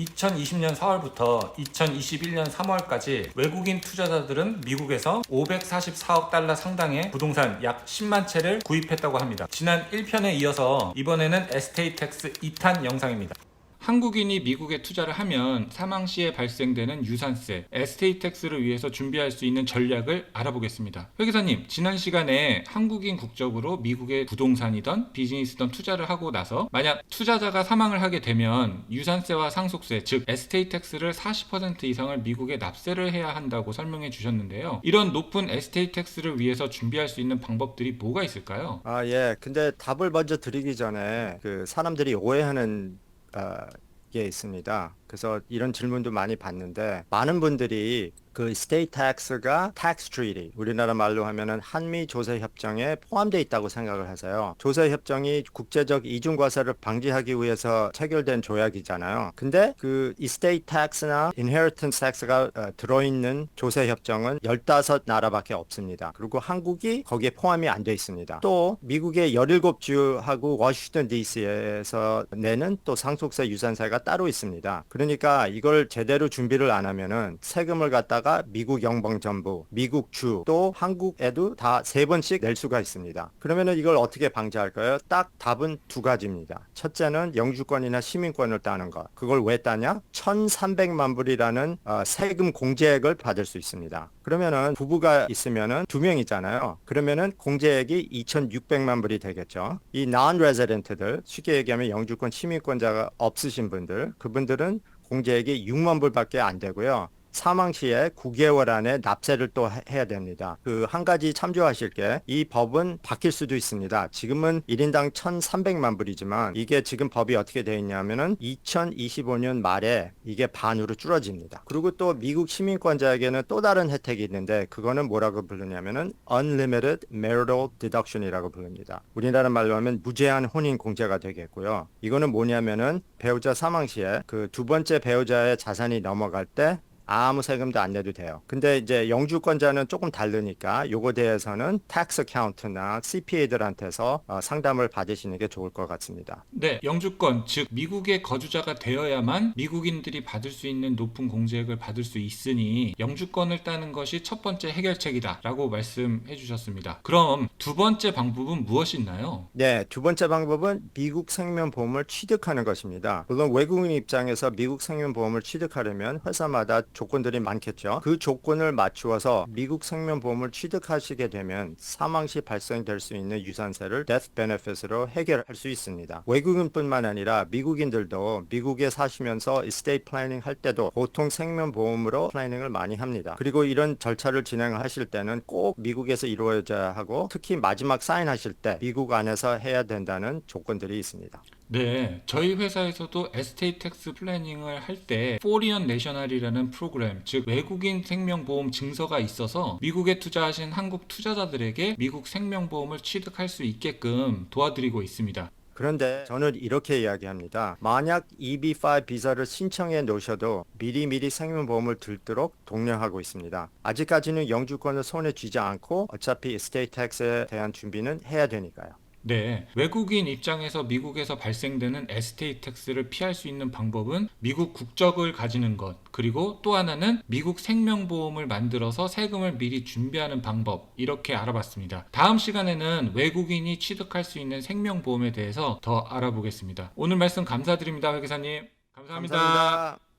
2020년 4월부터 2021년 3월까지 외국인 투자자들은 미국에서 544억 달러 상당의 부동산 약 10만 채를 구입했다고 합니다. 지난 1편에 이어서 이번에는 에스테이트 텍스 2탄 영상입니다. 한국인이 미국에 투자를 하면 사망 시에 발생되는 유산세, 에스테이트 텍스를 위해서 준비할 수 있는 전략을 알아보겠습니다. 회계사님, 지난 시간에 한국인 국적으로 미국의 부동산이던 비즈니스든 투자를 하고 나서 만약 투자자가 사망을 하게 되면 유산세와 상속세, 즉 에스테이트 텍스를 40% 이상을 미국에 납세를 해야 한다고 설명해 주셨는데요. 이런 높은 에스테이트 텍스를 위해서 준비할 수 있는 방법들이 뭐가 있을까요? 아, 예. 근데 답을 먼저 드리기 전에 그 사람들이 오해하는 어, 게 있습니다. 그래서 이런 질문도 많이 받는데 많은 분들이 그 state tax가 tax treaty 우리나라 말로 하면은 한미 조세 협정에 포함되어 있다고 생각을 하세요. 조세 협정이 국제적 이중 과세를 방지하기 위해서 체결된 조약이잖아요. 근데 그 estate tax나 inheritance tax가 어, 들어 있는 조세 협정은 15나라밖에 없습니다. 그리고 한국이 거기에 포함이 안 돼 있습니다. 또 미국의 17주하고 워싱턴 DC에서 내는 또 상속세 유산세가 따로 있습니다. 그 러니까 이걸 제대로 준비를 안 하면은 세금을 갖다가 미국 영방정부, 미국 주, 또 한국에도 다 세 번씩 낼 수가 있습니다. 그러면은 이걸 어떻게 방지할까요? 딱 답은 두 가지입니다. 첫째는 영주권이나 시민권을 따는 것. 그걸 왜 따냐? 1,300만 불이라는 어, 세금 공제액을 받을 수 있습니다. 그러면은 부부가 있으면은 두 명이잖아요. 그러면은 공제액이 2,600만 불이 되겠죠. 이 non-resident들, 쉽게 얘기하면 영주권 시민권자가 없으신 분들, 그분들은 공제액이 6만 불밖에 안 되고요. 사망 시에 9개월 안에 납세를 또 해- 해야 됩니다. 그 한 가지 참조하실 게 이 법은 바뀔 수도 있습니다. 지금은 1인당 1,300만 불이지만 이게 지금 법이 어떻게 되어 있냐면은 2025년 말에 이게 반으로 줄어집니다. 그리고 또 미국 시민권자에게는 또 다른 혜택이 있는데 그거는 뭐라고 부르냐면은 unlimited marital deduction이라고 부릅니다. 우리나라 말로 하면 무제한 혼인 공제가 되겠고요. 이거는 뭐냐면은 배우자 사망 시에 그 두 번째 배우자의 자산이 넘어갈 때 아무 세금도 안 내도 돼요. 근데 이제 영주권자는 조금 다르니까 요거 대해서는 tax account나 CPA들한테서 어, 상담을 받으시는 게 좋을 것 같습니다. 네, 영주권, 즉 미국의 거주자가 되어야만 미국인들이 받을 수 있는 높은 공제액을 받을 수 있으니 영주권을 따는 것이 첫 번째 해결책이다라고 말씀해 주셨습니다. 그럼 두 번째 방법은 무엇이 있나요? 네, 두 번째 방법은 미국 생명보험을 취득하는 것입니다. 물론 외국인 입장에서 미국 생명보험을 취득하려면 회사마다 조건들이 많겠죠. 그 조건을 맞추어서 미국 생명보험을 취득하시게 되면 사망 시 발생될 수 있는 유산세를 death benefit으로 해결할 수 있습니다. 외국인뿐만 아니라 미국인들도 미국에 사시면서 estate planning 할 때도 보통 생명보험으로 플래닝을 많이 합니다. 그리고 이런 절차를 진행하실 때는 꼭 미국에서 이루어져야 하고 특히 마지막 사인하실 때 미국 안에서 해야 된다는 조건들이 있습니다. 네, 저희 회사에서도 에스테이트 텍스 플래닝을 할 때 포리언 내셔널이라는 프로그램, 즉 외국인 생명보험 증서가 있어서 미국에 투자하신 한국 투자자들에게 미국 생명보험을 취득할 수 있게끔 도와드리고 있습니다. 그런데 저는 이렇게 이야기합니다. 만약 EB5 비자를 신청해 놓으셔도 미리미리 생명보험을 들도록 독려하고 있습니다. 아직까지는 영주권을 손에 쥐지 않고 어차피 스테이트 텍스에 대한 준비는 해야 되니까요. 네, 외국인 입장에서 미국에서 발생되는 에스테이트 텍스를 피할 수 있는 방법은 미국 국적을 가지는 것, 그리고 또 하나는 미국 생명보험을 만들어서 세금을 미리 준비하는 방법, 이렇게 알아봤습니다. 다음 시간에는 외국인이 취득할 수 있는 생명보험에 대해서 더 알아보겠습니다. 오늘 말씀 감사드립니다, 회계사님. 감사합니다. 감사합니다.